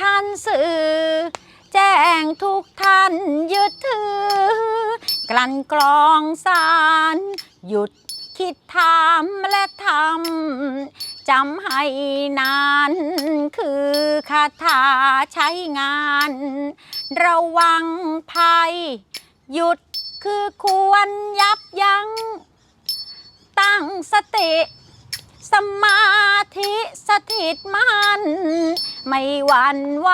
ท่านสื่อ แจ้งทุกท่านยึดถือ กลั่นกรองสารหยุดคิดทำและทำจำให้นานคือคาถาใช้งาน ระวังภัย หยุดคือควรยับยัง้ง ตั้งสติ สมาธิสถิตมั่น ไม่หวั่นไหว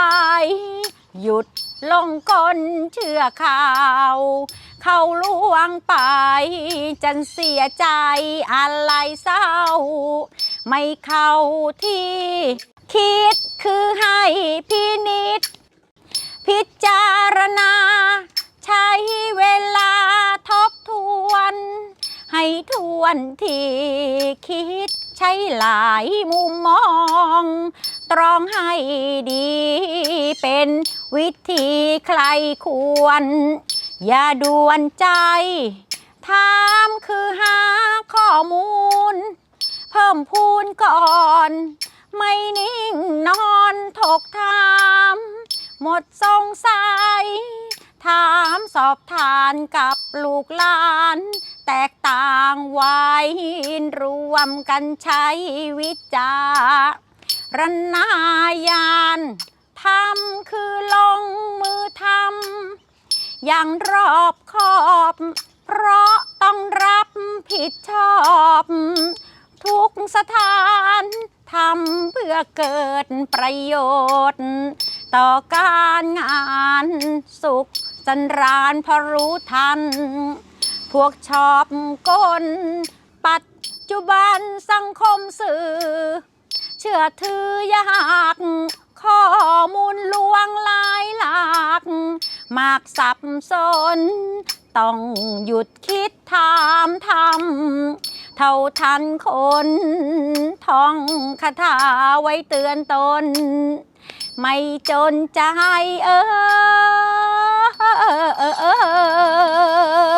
หยุดลงกลเชื่อข่าวเข้าล่วงไป จันเสียใจอะไรเศร้า ไม่เข้าที่ คิดคือให้พินิษพิจารณา ใช้เวลาทบทวน ให้ทวนที่คิดใช้หลายมุมมอง ตรองให้ดี เป็นวิธีใครควร อย่าด่วนใจถามคือหาข้อมูล เพิ่มพูนก่อน ไม่นิ่งนอนถกถาม หมดสงสัย ถามสอบทานกับลูกหลาน แตกต่างไว้รวมกันใช้วิจาร ณญาณทำคือลงมือทำอย่างรอบคอบ เพราะต้องรับผิดชอบ ทุกสถานทำเพื่อเกิดประโยชน์ ต่อการงานสุขสันรานพราะรู้ทัน พวกชอบกลปัจจุบันสังคมสื่อ เชื่อถือยากข้อมูลลวงหลายหลากมากสับสน ต้องหยุดคิดถามทำเท่าทันคนท่องคาถาไว้เตือนตน ไม่จนใจเออเออเออ